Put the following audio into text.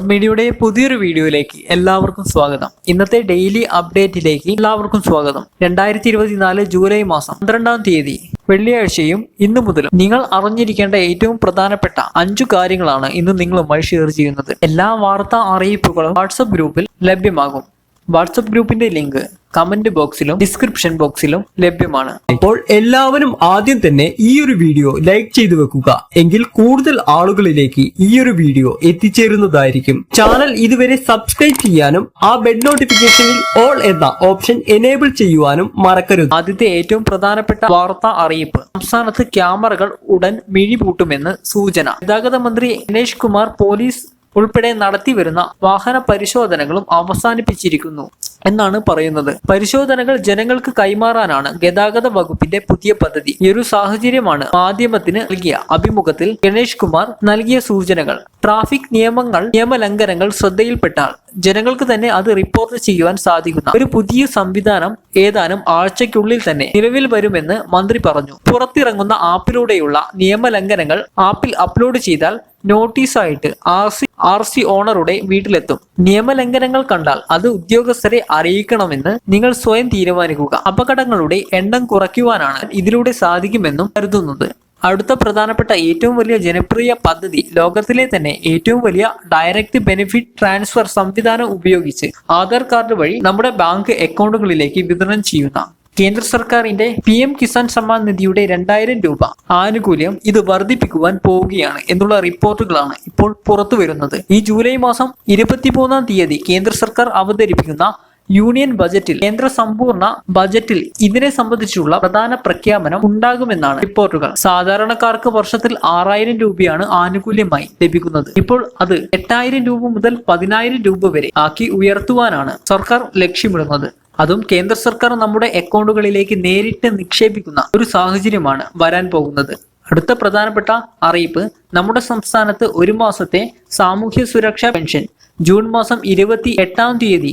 അമൃത് മീഡിയയുടെ പുതിയൊരു വീഡിയോയിലേക്ക് എല്ലാവർക്കും സ്വാഗതം. ഇന്നത്തെ ഡെയിലി അപ്ഡേറ്റിലേക്ക് എല്ലാവർക്കും സ്വാഗതം. രണ്ടായിരത്തി ഇരുപത്തിനാല് ജൂലൈ മാസം പന്ത്രണ്ടാം തീയതി വെള്ളിയാഴ്ചയും ഇന്നു മുതലും നിങ്ങൾ അറിഞ്ഞിരിക്കേണ്ട ഏറ്റവും പ്രധാനപ്പെട്ട അഞ്ചു കാര്യങ്ങളാണ് ഇന്ന് നിങ്ങളുമായി ഷെയർ ചെയ്യുന്നത്. എല്ലാ വാർത്താ അറിയിപ്പുകളും വാട്സപ്പ് ഗ്രൂപ്പിൽ ലഭ്യമാകും. വാട്സപ്പ് ഗ്രൂപ്പിന്റെ ലിങ്ക് കമന്റ് ബോക്സിലും ഡിസ്ക്രിപ്ഷൻ ബോക്സിലും ലഭ്യമാണ്. അപ്പോൾ എല്ലാവരും ആദ്യം തന്നെ ഈ ഒരു വീഡിയോ ലൈക്ക് ചെയ്തു വെക്കുക. എങ്കിൽ കൂടുതൽ ആളുകളിലേക്ക് ഈ ഒരു വീഡിയോ എത്തിച്ചേരുന്നതായിരിക്കും. ചാനൽ ഇതുവരെ സബ്സ്ക്രൈബ് ചെയ്യാനും ആ ബെഡ് നോട്ടിഫിക്കേഷനിൽ ഓൾ എന്ന ഓപ്ഷൻ എനേബിൾ ചെയ്യുവാനും മറക്കരുത്. ആദ്യത്തെ ഏറ്റവും പ്രധാനപ്പെട്ട വാർത്താ അറിയിപ്പ്. സംസ്ഥാനത്ത് ക്യാമറകൾ ഉടൻ മിഴിപൂട്ടുമെന്ന് സൂചന. ഗതാഗത മന്ത്രി ഗണേഷ് കുമാർ പോലീസ് ഉൾപ്പെടെ നടത്തിവരുന്ന വാഹന പരിശോധനകളും അവസാനിപ്പിച്ചിരിക്കുന്നു. എന്നാണ് പറയുന്നത്. പരിശോധനകൾ ജനങ്ങൾക്ക് കൈമാറാനാണ് ഗതാഗത വകുപ്പിന്റെ പുതിയ പദ്ധതി. ഈ ഒരു സാഹചര്യമാണ് മാധ്യമത്തിന് നൽകിയ അഭിമുഖത്തിൽ ഗണേഷ് കുമാർ നൽകിയ സൂചനകൾ. ട്രാഫിക് നിയമങ്ങൾ നിയമലംഘനങ്ങൾ ശ്രദ്ധയിൽപ്പെട്ടാൽ ജനങ്ങൾക്ക് തന്നെ അത് റിപ്പോർട്ട് ചെയ്യുവാൻ സാധിക്കുന്ന ഒരു പുതിയ സംവിധാനം ഏതാനും ആഴ്ചയ്ക്കുള്ളിൽ തന്നെ നിലവിൽ വരുമെന്ന് മന്ത്രി പറഞ്ഞു. പുറത്തിറങ്ങുന്ന ആപ്പിലൂടെയുള്ള നിയമലംഘനങ്ങൾ ആപ്പിൽ അപ്ലോഡ് ചെയ്താൽ നോട്ടീസായിട്ട് ആർ സി ആർ സി ഓണറുടെ വീട്ടിലെത്തും. നിയമലംഘനങ്ങൾ കണ്ടാൽ അത് ഉദ്യോഗസ്ഥരെ അറിയിക്കണമെന്ന് നിങ്ങൾ സ്വയം തീരുമാനിക്കുക. അപകടങ്ങളുടെ എണ്ണം കുറയ്ക്കുവാനാണ് ഇതിലൂടെ സാധിക്കുമെന്നും കരുതുന്നത്. അടുത്ത പ്രധാനപ്പെട്ട ഏറ്റവും വലിയ ജനപ്രിയ പദ്ധതി ലോകത്തിലെ തന്നെ ഏറ്റവും വലിയ ഡയറക്റ്റ് ബെനിഫിറ്റ് ട്രാൻസ്ഫർ സംവിധാനം ഉപയോഗിച്ച് ആധാർ കാർഡ് വഴി നമ്മുടെ ബാങ്ക് അക്കൗണ്ടുകളിലേക്ക് വിതരണം ചെയ്യുന്ന കേന്ദ്ര സർക്കാരിന്റെ പി എം കിസാൻ സമ്മാൻ നിധിയുടെ രണ്ടായിരം രൂപ ആനുകൂല്യം ഇത് വർദ്ധിപ്പിക്കുവാൻ പോവുകയാണ് എന്നുള്ള റിപ്പോർട്ടുകളാണ് ഇപ്പോൾ പുറത്തു വരുന്നത്. ഈ ജൂലൈ മാസം ഇരുപത്തിമൂന്നാം തീയതി കേന്ദ്ര സർക്കാർ അവതരിപ്പിക്കുന്ന യൂണിയൻ ബജറ്റിൽ കേന്ദ്ര സമ്പൂർണ ബജറ്റിൽ ഇതിനെ സംബന്ധിച്ചുള്ള പ്രധാന പ്രഖ്യാപനം ഉണ്ടാകുമെന്നാണ് റിപ്പോർട്ടുകൾ. സാധാരണക്കാർക്ക് വർഷത്തിൽ ആറായിരം രൂപയാണ് ആനുകൂല്യമായി ലഭിക്കുന്നത്. ഇപ്പോൾ അത് എട്ടായിരം രൂപ മുതൽ പതിനായിരം രൂപ വരെ ആക്കി ഉയർത്തുവാനാണ് സർക്കാർ ലക്ഷ്യമിടുന്നത്. അതും കേന്ദ്ര സർക്കാർ നമ്മുടെ അക്കൗണ്ടുകളിലേക്ക് നേരിട്ട് നിക്ഷേപിക്കുന്ന ഒരു സാഹചര്യമാണ് വരാൻ പോകുന്നത്. അടുത്ത പ്രധാനപ്പെട്ട അറിയിപ്പ് നമ്മുടെ സംസ്ഥാനത്ത് ഒരു മാസത്തെ സാമൂഹ്യ സുരക്ഷാ പെൻഷൻ ജൂൺ മാസം ഇരുപത്തി എട്ടാം തീയതി